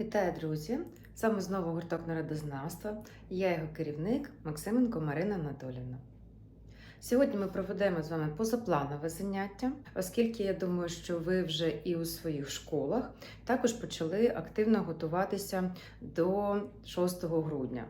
Вітаю, друзі! З вами знову гурток народознавства. Я його керівник Максименко Марина Анатолівна. Сьогодні ми проведемо з вами позапланове заняття, оскільки я думаю, що ви вже і у своїх школах також почали активно готуватися до 6 грудня.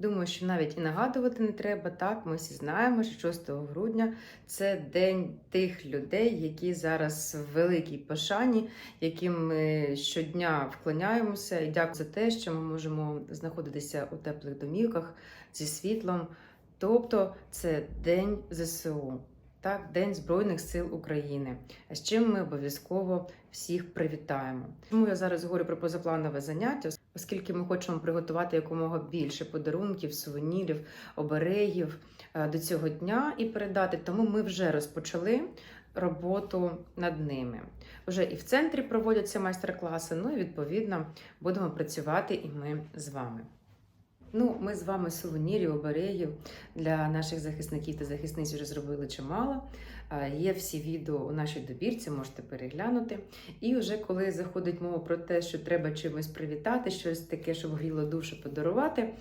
Думаю, що навіть і нагадувати не треба. Так, ми всі знаємо, що 6 грудня це день тих людей, які зараз в великій пошані, яким ми щодня вклоняємося, і дякую за те, що ми можемо знаходитися у теплих домівках зі світлом. Тобто це День ЗСУ, так, День Збройних сил України. З чим ми обов'язково всіх привітаємо. Тому я зараз говорю про позапланове заняття, оскільки ми хочемо приготувати якомога більше подарунків, сувенірів, оберегів е, до цього дня і передати. Тому ми вже розпочали роботу над ними. Вже і в центрі проводяться майстер-класи. Ну і відповідно будемо працювати і ми з вами. Ну, ми з вами сувенірів, оберегів для наших захисників та захисниць вже зробили чимало. Е, Є всі відео у нашій добірці, можете переглянути. І вже коли заходить мова про те, що треба чимось привітати, щось таке, щоб гріло душу подарувати,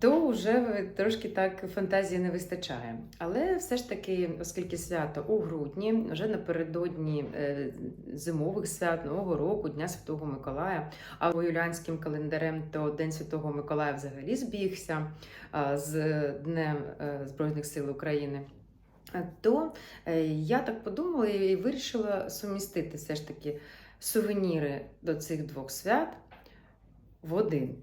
то вже трошки так фантазії не вистачає. Але все ж таки, оскільки свято у грудні, вже напередодні е, зимових свят, Нового року, Дня Святого Миколая, а по юліанським календарем то День Святого Миколая взагалі збігся з Днем е, Збройних сил України. Е, То е, я так подумала і вирішила сумістити все ж таки сувеніри до цих двох свят в один.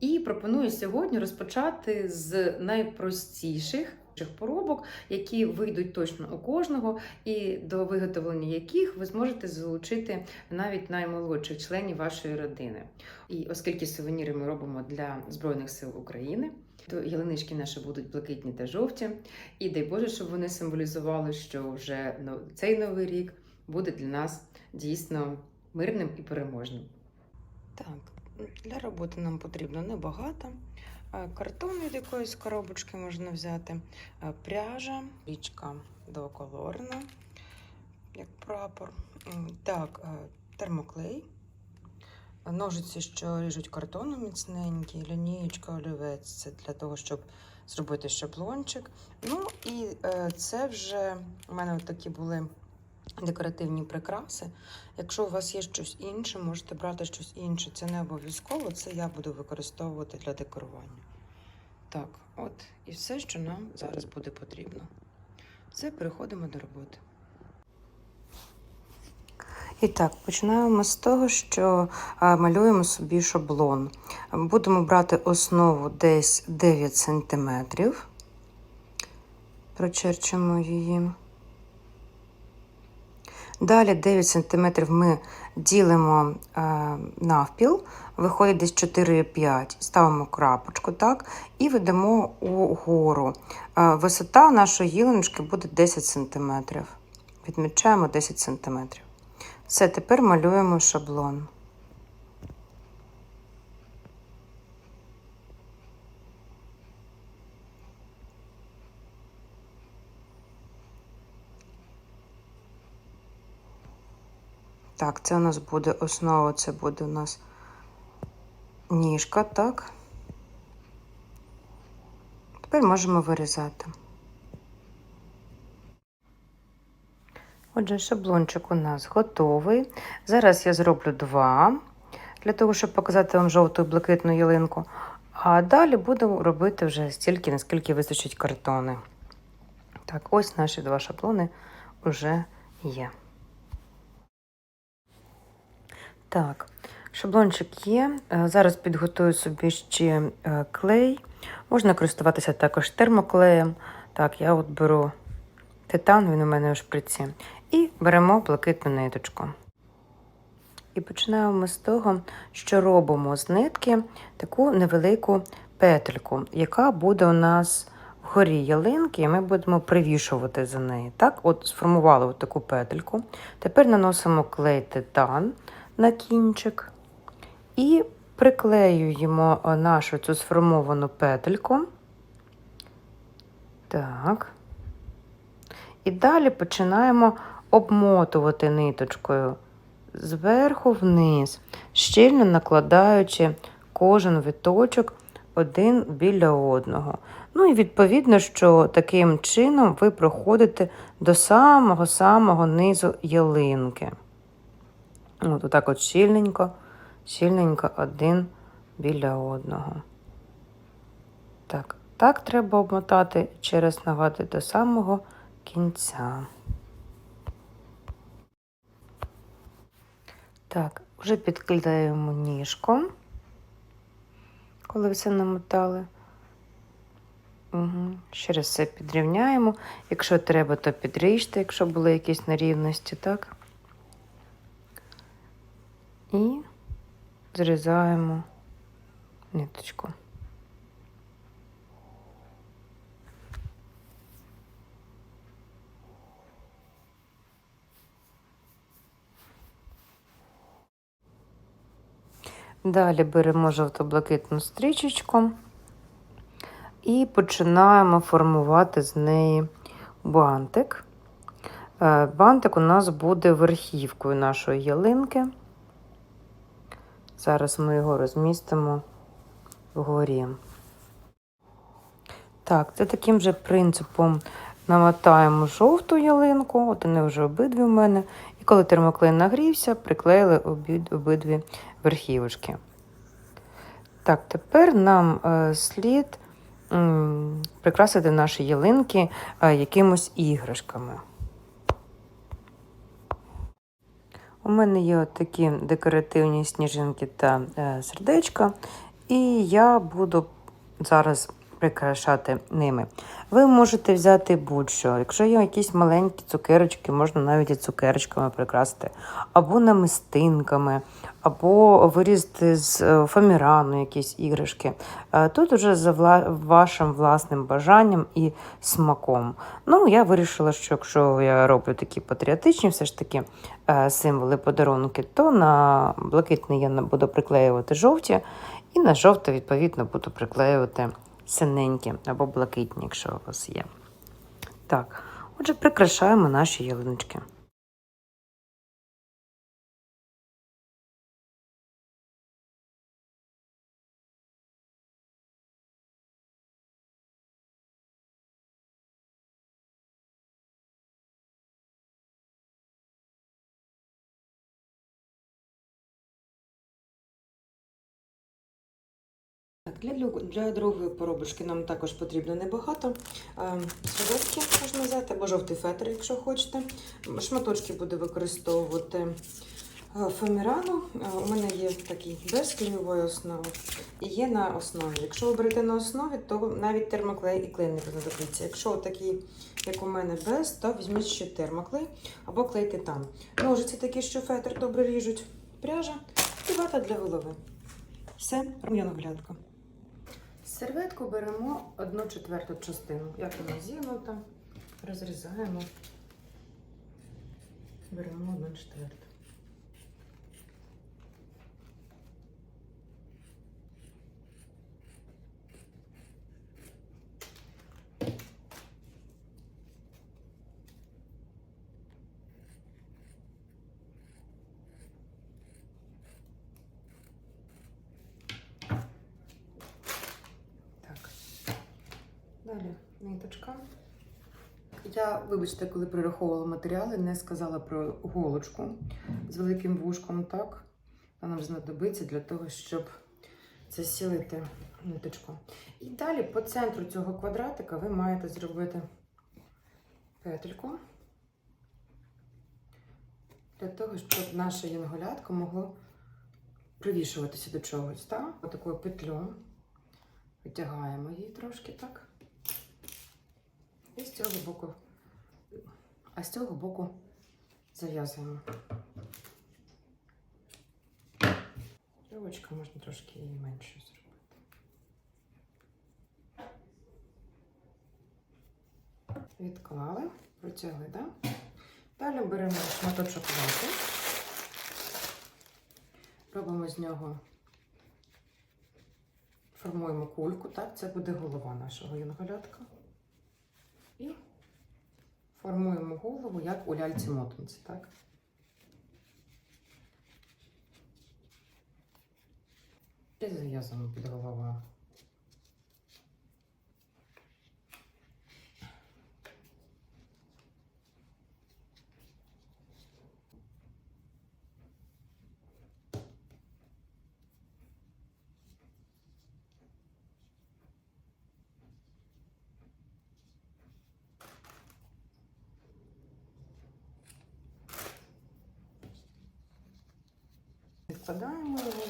І пропоную сьогодні розпочати з найпростіших поробок, які вийдуть точно у кожного, і до виготовлення яких ви зможете залучити навіть наймолодших членів вашої родини. І оскільки сувеніри ми робимо для Збройних сил України, то ялинички наші будуть блакитні та жовті. І дай Боже, щоб вони символізували, що вже цей новий рік буде для нас дійсно мирним і переможним. Так, для роботи нам потрібно небагато. Е, Картон від якоїсь коробочки можна взяти, е, пряжа, річка двоколорна, як прапор. Так, е, термоклей, ножиці, що ріжуть картону міцненькі, лінієчка, олівець це для того, щоб зробити шаблончик. Ну і це вже у мене такі були декоративні прикраси. Якщо у вас є щось інше, можете брати щось інше. Це не обов'язково, це я буду використовувати для декорування. Так, от і все, що нам зараз буде потрібно. Все, переходимо до роботи. І так, починаємо з того, що малюємо собі шаблон. Будемо брати основу десь 9 см. Прочерчимо її. Далі 9 см ми ділимо е, навпіл, виходить десь 4-5, ставимо крапочку, так, і ведемо угору. Е, висота нашої гілочки буде 10 см. Відмічаємо 10 см. Все, тепер малюємо шаблон. Так, це у нас буде основа, це буде у нас ніжка, так. Тепер можемо вирізати. Отже, шаблончик у нас готовий. Зараз я зроблю два, для того, щоб показати вам жовту і блакитну ялинку. А далі буду робити вже стільки, наскільки вистачить картони. Так, ось наші два шаблони вже є. Так, шаблончик є. Е, Зараз підготую собі ще е, клей. Можна користуватися також термоклеєм. Так, я от беру титан, він у мене у шприці. І беремо блакитну ниточку. І починаємо з того, що робимо з нитки таку невелику петельку, яка буде у нас вгорі ялинки, і ми будемо привішувати за неї. Так, от сформували от таку петельку. Тепер наносимо клей титан на кінчик і приклеюємо е, нашу цю сформовану петельку. Так. І далі починаємо обмотувати ниточкою зверху вниз, щільно накладаючи кожен виточок один біля одного. Ну і відповідно, що таким чином ви проходите до самого-самого низу ялинки. От отак от щільненько, щільненько один біля одного. Так, так треба обмотати через нагади до самого кінця. Так, вже підклеюємо ніжку, коли все намотали. Угу. Ще раз все підрівняємо. Якщо треба, то підріжте, якщо були якісь нерівності, так? І зрізаємо ниточку. Далі беремо жовто-блакитну стрічечку і починаємо формувати з неї бантик. Е, Бантик у нас буде верхівкою нашої ялинки. Зараз ми його розмістимо вгорі. Так, це таким же принципом намотаємо жовту ялинку, от вони вже обидві в мене. І коли термоклей нагрівся, приклеїли обидві верхівочки. Так, тепер нам е, слід прикрасити наші ялинки е, якимось іграшками. У мене є от такі декоративні сніжинки та е, сердечка, і я буду зараз прикрашати ними. Ви можете взяти будь-що. Якщо є якісь маленькі цукерочки, можна навіть і цукерочками прикрасити, або намистинками, або вирізати з е, фамірану якісь іграшки. Е, Тут уже за вашим власним бажанням і смаком. Ну, я вирішила, що якщо я роблю такі патріотичні все ж таки е, символи подарунки, то на блакитний я буду приклеювати жовті, і на жовте, відповідно, буду приклеювати синенькі або блакитні, якщо у вас є. Так, отже, прикрашаємо наші ялиночки. Для, другої поробочки нам також потрібно небагато. Е, Солодкі можна взяти, або жовтий фетр, якщо хочете. Шматочки буду використовувати е, фемірану. Е, У мене є такий без клейової основи і є на основі. Якщо ви берете на основі, то навіть термоклей і клей не знадобиться. Якщо такий, як у мене без, то візьміть ще термоклей або клей титан. Ножиці такі, що фетр добре ріжуть, пряжа і вата для голови. Все, рум'яна глядка. Серветку беремо одну четверту частину. Як вона зігнута, розрізаємо, беремо одну четверту. Далі ниточка. Я, вибачте, коли перераховувала матеріали, не сказала про голочку з великим вушком, так? Вона нам знадобиться для того, щоб засілити ниточку. І далі по центру цього квадратика ви маєте зробити петельку для того, щоб наше янголятко могло привішуватися до чогось. Так? Отакою петлю. Витягаємо її трошки так. І з цього боку, а з цього боку зав'язуємо. Вірьовочка можна трошки її менше зробити. Відклали, протягли? Да? Далі беремо шматочок вати, робимо з нього формуємо кульку, так, це буде голова нашого янголятка. І формуємо голову, як у ляльці-мотанці, так? І зав'язуємо під головою. Відкладаємо його.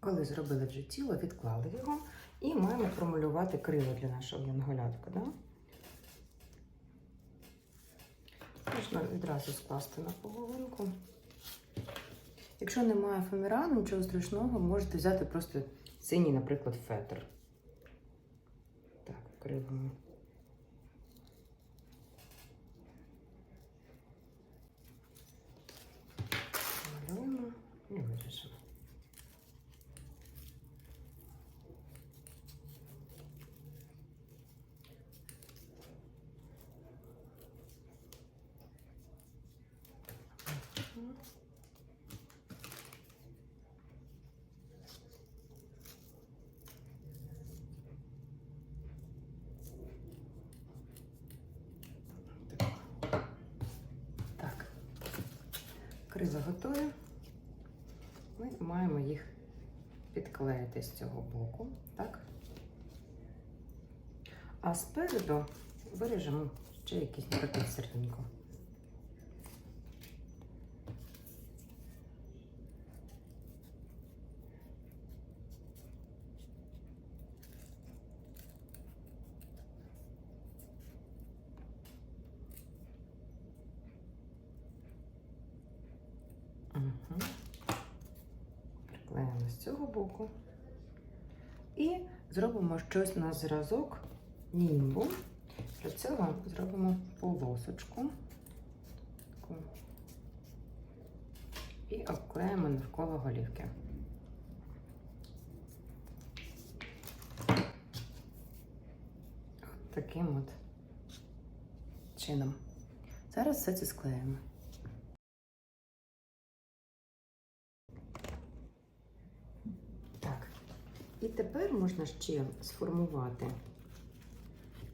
Коли зробили вже тіло, відклали його і маємо промалювати крило для нашого янголятка. Да? Можна відразу скласти на половинку. Якщо немає фоамірану, нічого страшного, можете взяти просто синій, наприклад, фетр. Так, кривимо. Виріжемо. Так, крила готові. Маємо їх підклеїти з цього боку, так? А спереду виріжемо ще якийсь, наприклад, серденько. Угу. Приклеїмо з цього боку. І зробимо щось на зразок німбу. Для цього зробимо полосочку. Таку. І обклеїмо навколо голівки. Таким от чином. Зараз все це склеїмо. Так. І тепер можна ще сформувати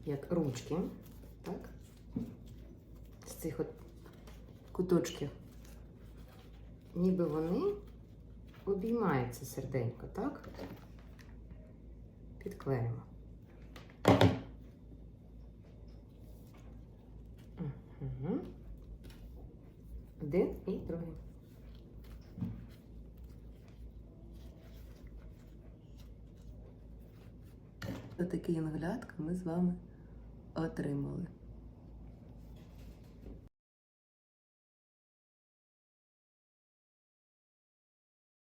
як ручки, так? З цих от куточків. Ніби вони обіймаються серденько, так? Підклеїмо. Угу. Один і другий. Отакий янголятка ми з вами отримали.